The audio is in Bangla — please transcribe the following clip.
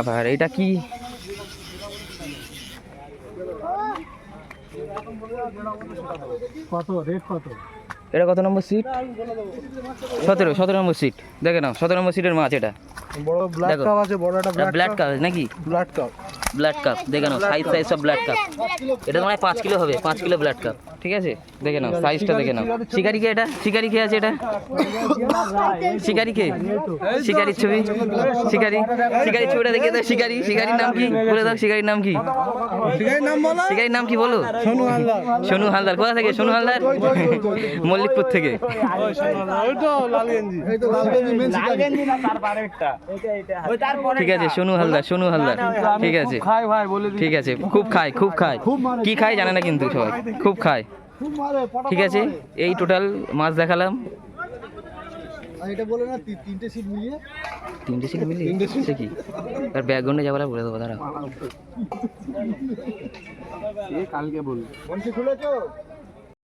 আবার এটা কি? কত? রেট কত? এটা কত নম্বর সিট সতেরো সতেরো নম্বর সিট দেখে নাও সতেরো নম্বর সিটের মাছ এটা। বড় ব্ল্যাক কাপ আছে বড় একটা ব্লাড কাপ নাকি? ব্লাড কাপ ব্লাড কাপ দেখে নাও সাইজ সাইজ সব ব্লাড কাপ এটা তোমার পাঁচ কিলো হবে পাঁচ কিলো ব্লাড কাপ ঠিক আছে? দেখে নাও সাইজটা দেখে নাও। শিকারি কে এটা? শিকারি কে আছে এটা? শিকারি কে? শিকারির ছবি? শিকারি? শিকারির ছবিটা দেখে দাও শিকারি। শিকারির নাম কি? বলে দাও শিকারির নাম কি? শিকারির নাম বলো। শিকারির নাম কি বলো? সোনু হালদার। সোনু হালদার। কোথা থেকে? সোনু হালদার? মল্লিকপুর থেকে। ওই তো লাল এই তো লাল গেঞ্জি মেন ঠিক আছে সোনু হালদার সোনু হালদার। ঠিক আছে। খাই ভাই বলে দিই। ঠিক আছে খুব খায় খুব খায়। কি খায় জানে না কিন্তু সবাই। খুব খায়। ঠিক আছে এই টোটাল মাছ দেখালাম। এটা বলে না তিনটে সিট মিলিয়ে। তিনটে সিট মিলিয়ে? সে কি? তার ব্যাকগ্রাউন্ডে যাবার বলে দেবো দাঁড়া কালকে বলব। খুলেছো?